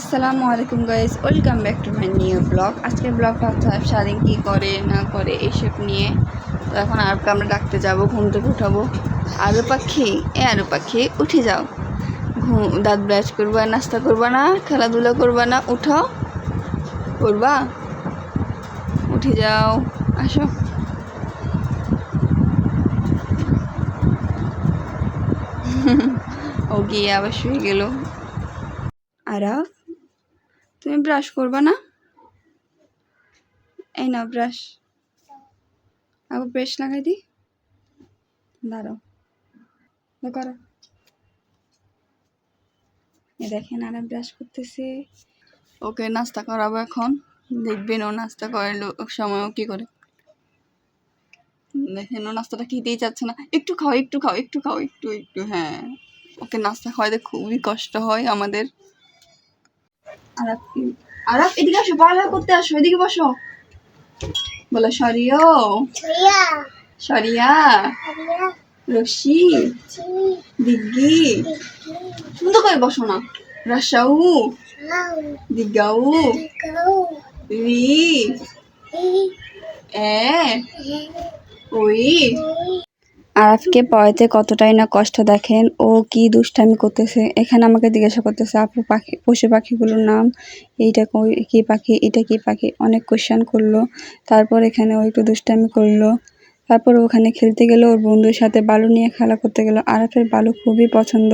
আসসালামু আলাইকুম guys welcome back to my new blog আজকের ব্লগটা হচ্ছে আরব সারাদিন কী করে, না করে, এইসব নিয়ে। তো এখন আরবকে আমরা ডাকতে যাব, ঘুম থেকে উঠাবো। আরু পাখি, এ আরু পাখি, উঠে যাও। ঘুম, দাঁত ব্রাশ করবা, নাস্তা করবা না, খেলাধুলা করবা না, উঠাও। করবা? উঠে যাও, আসো। ও গিয়ে আবার শুয়ে গেল। আরাফ তুমি ব্রাশ করবা না? এই নাও ব্রাশ আবার ব্রাশ লাগাই দি। দাঁড়াও। করো। এ দেখেন আর ব্রাশ করতেছে। ওকে নাস্তা করাবো এখন। দেখবেন ও নাস্তা করে সময় কী করে। দেখেন ও নাস্তাটা খেতেই চাচ্ছে না। একটু খাও একটু খাও একটু খাও, একটু একটু হ্যাঁ। ওকে নাস্তা খাওয়াতে খুবই কষ্ট হয় আমাদের। আরাফ কি- আরাফ এদিকে আসো পড়ালেখা করতে আসো এদিকে বসো। বলো সরিও সরিয়া। রশি দিগ্গি। সুন্দর করে বসো না? রাসাউ দিগ্গাউ। রি। এ। ওই। আরাফকে পড়াতে কতটাই না কষ্ট দেখেন, ও কি দুষ্টামি করতেছে। এখানে আমাকে জিজ্ঞাসা করতেছে, আপু, পাখি, পশু পাখিগুলোর নাম? এইটা কি পাখি, এটা কি পাখি? অনেক কোশ্চেন করল। তারপর এখানে ও একটু দুষ্টামি করল। তারপর ওখানে খেলতে গেল, ওর বন্ধুর সাথে বালু নিয়ে খেলা করতে গেল। আরাফের বালু খুবই পছন্দ।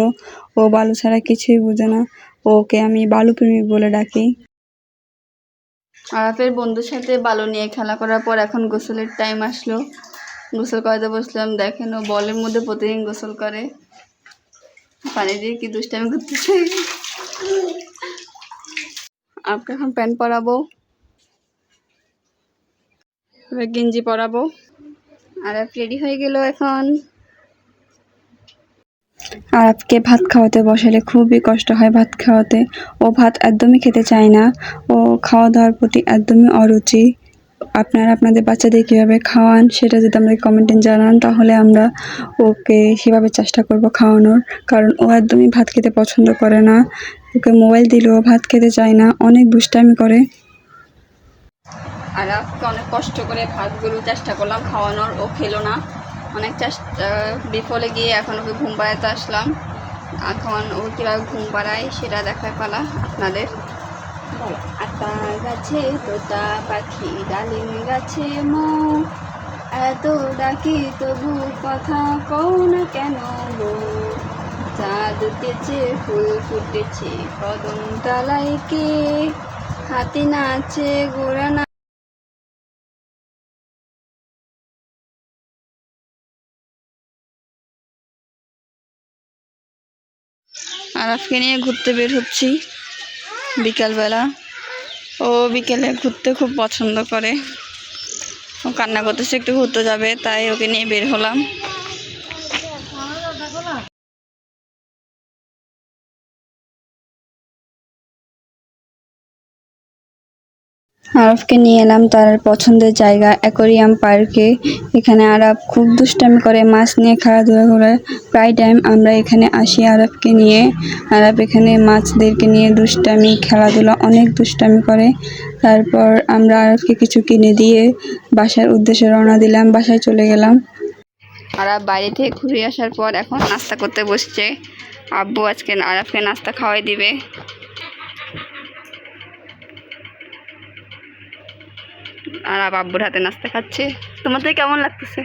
ও বালু ছাড়া কিছুই বোঝে না। ওকে আমি বালু প্রেমিক বলে ডাকি। আরাফের বন্ধুর সাথে বালু নিয়ে খেলা করার পর এখন গোসলের টাইম আসলো। গোসল করাতে বসলাম, দেখেন ও বলের মধ্যে প্রতিদিন গোসল করে। পানি দিয়ে কি দুষ্টামি করতেছে। আপনাকে এখন প্যান্ট পরাবো গেঞ্জি পরাবো, আর রেডি হয়ে গেল এখন। আরবকে ভাত খাওয়াতে বসালে খুবই কষ্ট হয় ভাত খাওয়াতে। ও ভাত একদমই খেতে চায় না, ও খাওয়া দাওয়ার প্রতি একদমই অরুচি। আপনারা আপনাদের বাচ্চাদের কীভাবে খাওয়ান সেটা যদি আমাদের কমেন্টে জানান, তাহলে আমরা ওকে সেভাবে চেষ্টা করব খাওয়ানোর। কারণ ও একদমই ভাত খেতে পছন্দ করে না। ওকে মোবাইল দিলেও ভাত খেতে চায় না, অনেক দুষ্টামি করে। আর অনেক কষ্ট করে ভাতগুলো চেষ্টা করলাম খাওয়ানোর, ও খেলো না। অনেক চেষ্টা বিফলে গিয়ে এখন ওকে ঘুম পাড়াতে আসলাম। এখন ও কীভাবে ঘুম পাড়ায় সেটা দেখায় পালা আপনাদের। আতা গাছে তোতা পাখি, ডালিম গাছে মৌ। এত ডাকি তবু কথা কও না কেন গো চাঁদ উঠেছে, ফুল ফুটেছে, কদম তলায় কে? হাতি নাচে গোড়া না আরাফকে নিয়ে ঘুরতে বের হচ্ছি। বিকালবেলা। ও বিকেলে ঘুরতে খুব পছন্দ করে। ও কান্না করতেছে, একটু ঘুরতে যাবে, তাই ওকে নিয়ে বের হলাম। আরফকে নিয়ে এলাম তার পছন্দের জায়গা, অ্যাকোরিয়াম পার্কে। এখানে আরব খুব দুষ্টামি করে মাছ নিয়ে খেলাধুলা করে। প্রায় টাইম আমরা এখানে আসি আরবকে নিয়ে। আরব এখানে মাছদেরকে নিয়ে দুষ্টামি, খেলাধুলা অনেক দুষ্টামি করে। তারপর আমরা আরবকে কিছু কিনে দিয়ে বাসার উদ্দেশ্যে রওনা দিলাম, বাসায় চলে গেলাম। আরব বাইরে থেকে ঘুরে আসার পর এখন নাস্তা করতে বসছে। আব্বু আজকে আরবকে নাস্তা খাওয়াই দিবে। আর আব্বুর হাতে নাস্তা খাচ্ছে। তোমাদের কেমন লাগতেছে?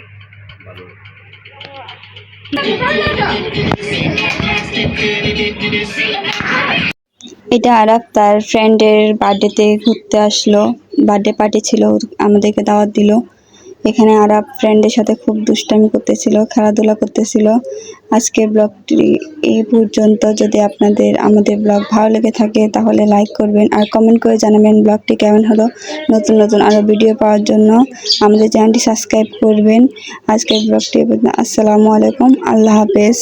এটা আরাফ তার ফ্রেন্ডের বার্থডেতে ঘুরতে আসলো। বার্থডে পার্টি ছিল, আমাদেরকে দাওয়াত দিল। এখানে আরা ফ্রেন্ডের সাথে খুব দুষ্টামি করতেছিল, খেলাধুলা করতেছিল। আজকের ব্লগটি এই পর্যন্ত। যদি আপনাদের, আমাদের ব্লগ ভালো লেগে থাকে, তাহলে লাইক করবেন আর কমেন্ট করে জানাবেন ব্লগটি কেমন হলো নতুন নতুন আরও ভিডিও পাওয়ার জন্য। আমাদের চ্যানেলটি সাবস্ক্রাইব করবেন। আজকের ব্লগটি আসসালামু আলাইকুম। আল্লাহ হাফেজ।